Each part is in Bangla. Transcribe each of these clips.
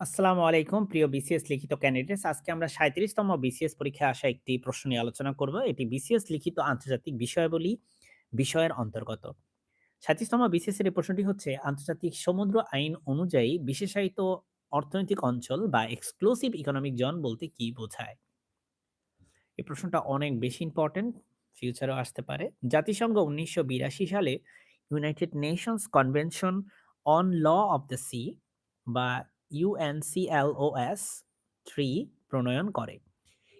আসসালামু আলাইকুম। প্রিয় বিসিএস লিখিত ক্যান্ডিডেটস আজকে আমরা ৩৭তম বিসিএস পরীক্ষায় আসা একটি প্রশ্ন নিয়ে আলোচনা করব। এটি বিসিএস লিখিত আন্তর্জাতিক বিষয়াবলী বিষয়ের অন্তর্গত। ৩৭তম বিসিএস এর এই প্রশ্নটি হচ্ছে, আন্তর্জাতিক সমুদ্র আইন অনুযায়ী বিশেষায়িত অর্থনৈতিক অঞ্চল বা এক্সক্লুসিভ ইকোনমিক জোন বলতে কি বোঝায়? এই প্রশ্নটা অনেক বেশি ইম্পর্টেন্ট ফিউচারেও আসতে পারে। জাতিসংঘ উনিশশো বিরাশি সালে united nations convention on law of the sea বা ইউএনসিএলওএস থ্রি প্রণয়ন করে।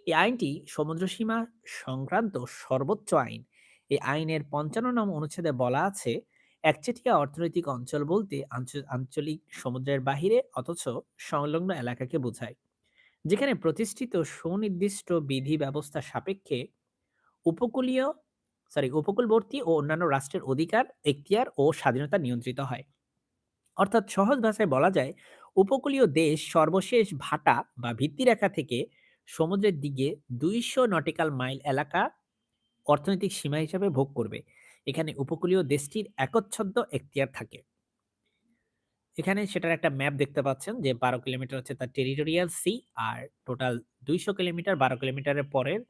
এই আইনটি সমুদ্রসীমা সংক্রান্ত সর্বোচ্চ আইন। এই আইনের পঞ্চান্ন নং অনুচ্ছেদে বলা আছে একচেটিয়া অর্থনৈতিক অঞ্চল বলতে আঞ্চলিক সমুদ্রের বাহিরে অথচ সংলগ্ন এলাকাকে বোঝায়, যেখানে প্রতিষ্ঠিত সুনির্দিষ্ট বিধি ব্যবস্থা সাপেক্ষে উপকূলীয় সরি উপকূলবর্তী ও অন্যান্য রাষ্ট্রের অধিকার, এখতিয়ার ও স্বাধীনতা নিয়ন্ত্রিত হয়। অর্থাৎ সহজ ভাষায় বলা যায় উপকূলীয় দেশ সর্বশেষ ভাটা বা ভিত্তিরেখা থেকে সমুদ্রের দিকে দুইশো নটিক্যাল মাইল এলাকা অর্থনৈতিক সীমা হিসাবে ভোগ করবে। এখানে উপকূলীয় দেশটির একচ্ছদ্ম এখতিয়ার থাকে। এখানে সেটার একটা ম্যাপ দেখতে পাচ্ছেন যে বারো কিলোমিটার হচ্ছে তার টেরিটোরিয়াল সি আর টোটাল দুইশো কিলোমিটার, বারো কিলোমিটারের পরের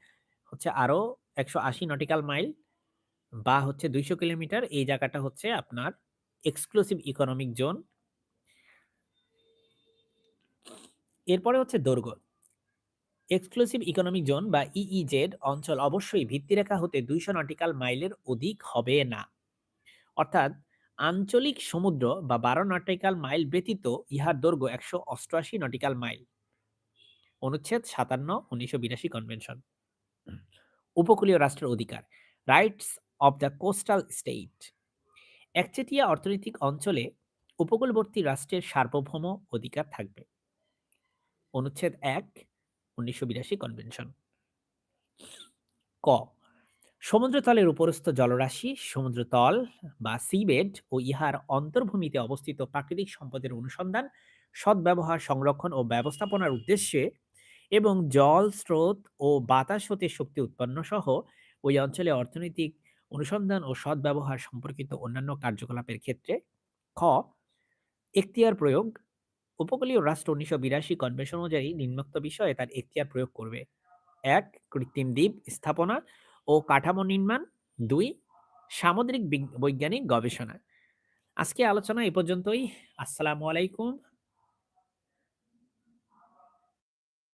হচ্ছে আরও একশো আশি নটিক্যাল মাইল বা হচ্ছে দুইশো কিলোমিটার। এই জায়গাটা হচ্ছে আপনার এক্সক্লুসিভ ইকোনমিক জোন। এরপরে হচ্ছে দৈর্ঘ্য। এক্সক্লুসিভ ইকোনমিক জোন বা ইইজেড অঞ্চল অবশ্যই ভিত্তিরেখা হতে দুইশো নটিক্যাল মাইলের অধিক হবে না। অর্থাৎ আঞ্চলিক সমুদ্র বা বারো নটিক্যাল মাইল ব্যতীত ইহার দৈর্ঘ্য একশো অষ্টআশি নটিক্যাল মাইল অনুচ্ছেদ সাতান্ন, উনিশশো বিরাশি কনভেনশন উপকূলীয় রাষ্ট্রের অধিকার rights of the coastal state একচেটিয়া অর্থনৈতিক অঞ্চলে উপকূলবর্তী রাষ্ট্রের সার্বভৌম অধিকার থাকবে। অনুচ্ছেদ এক, উনিশশো বিরাশি কনভেনশন ক, সমুদ্রতলের উপরস্থ জলরাশি, সমুদ্রতল বা সিবেড ও ইহার অন্তর্ভূমিতে অবস্থিত প্রাকৃতিক সম্পদের অনুসন্ধান, সদ্ব্যবহার, সংরক্ষণ ও ব্যবস্থাপনার উদ্দেশ্যে এবং জল, স্রোত ও বাতাস হতে শক্তি উৎপন্ন সহ ওই অঞ্চলে অর্থনৈতিক অনুসন্ধান ও সদ্ব্যবহার সম্পর্কিত অন্যান্য কার্যকলাপের ক্ষেত্রে। খ, এখতিয়ার প্রয়োগ উপকূলীয় রাষ্ট্র উনিশশো বিরাশি কনভেনশন অনুযায়ী নিম্নোক্ত বিষয়ে তার এখতিয়ার প্রয়োগ করবে। এক, কৃত্রিম দ্বীপ স্থাপনা ও কাঠামো নির্মাণ। দুই, সামুদ্রিক বৈজ্ঞানিক গবেষণা। আজকে আলোচনা এ পর্যন্তই। আসসালামু আলাইকুম।